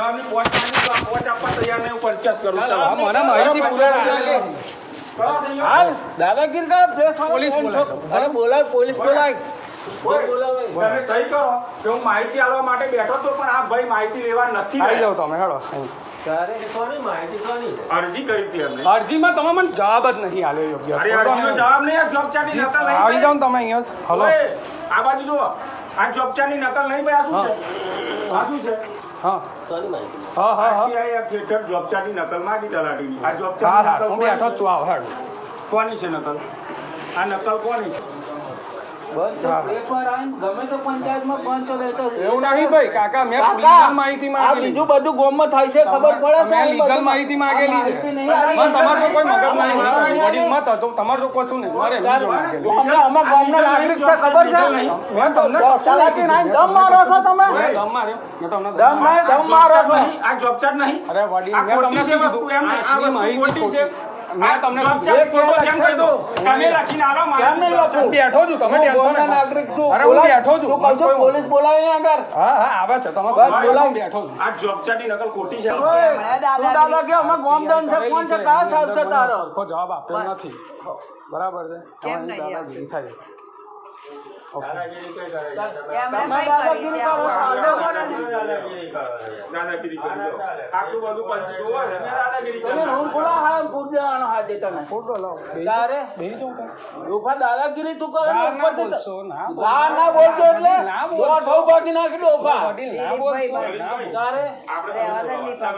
જવાબની પોચ માંગી તો આ પોચ આપવા તૈયાર નહીં હું પરચેસ કરું. હા, ચાલો મને માહિતી પૂરા લાગે. હાલ દાદાગીર કા પ્રેસ પોલીસ અરે બોલાય પોલીસ બોલાય. તમે સહી કરો. કે હું માહિતી આપવા માટે બેઠો તો પણ આ ભાઈ માહિતી લેવા નથી આવી. જાઓ તમે હેડો અરજી કરી હતી એમને. અરજીમાં તમે મને જવાબ જ નહીં આલ્યો યોગ્ય. અરે અરજીનો જવાબ નહીં આ જોબ નકલ નહીં આવી જાઓ તમે અહીંયા હલો. આ બાજુ જુઓ. આ જોબ ચાર્ટની નકલ નહીં ભાઈ આ શું છે? આ શું છે? હા. હા હા હા. RTI થિયેટર જોબ ચાર્ટની નકલ માંગી તલાટીની આ જોબ હા હા બેઠો નકલ છું. આવો હેડો કોની છે નકલ? આ નકલ કોની છે? એવું કાકા મેં માહિતી આ માંગેલી. બીજું બધું ગોમમાં થાય છે ખબર પડે છે? માહિતી માંગેલી છે. માહિતી માહિતી તમારો નહીં. મારે legal અમે ગામના નાગરિક છે ખબર છે? મેં તમને તલાટી નાઈ દમ મારો છો તમે? દમ માર્યો તમને દમ મારી મારો છો? આ જોબ નહીં. અરે વડીલ મેં તમને શું આ ખોટી છે. મેં તમને કહી દો. તમે લખીને આલો મારે કેમ નહીં બેઠો? છું તમે ટેન્શન નાગરિક છું. અરે હું બેઠો છું. તું કહું છું, પોલીસ બોલાવી ને આગળ? હા હા આવે છે. તમે બસ બોલાય. બેઠો છું. આ જોબ નકલ ખોટી છે. તું દાદા કે અમે ગોમદાન છે? કોણ છે? કયા સાહેબ છે તારો? સરખો જવાબ આપ્યો નથી. બરાબર છે? કેમ નહીં દાદાગીરી થાય કઈ કરે? દાદાગીરી કરી આટલું બધું પંચ જોવો છે, દાદાગીરી કરી તમે રૂમ ખોલા હા પૂર દેવાનો હાથે તને. ફોટો લાવ. તારે? બેહી જાઉં તમે. ડોફા દાદાગીરી તું કરે ઉપરથી બોલશો, ના ના બોલજો એટલે. ના. દોઢ નાખી દો વડીલ ના બોલ તારે? આપણે દે.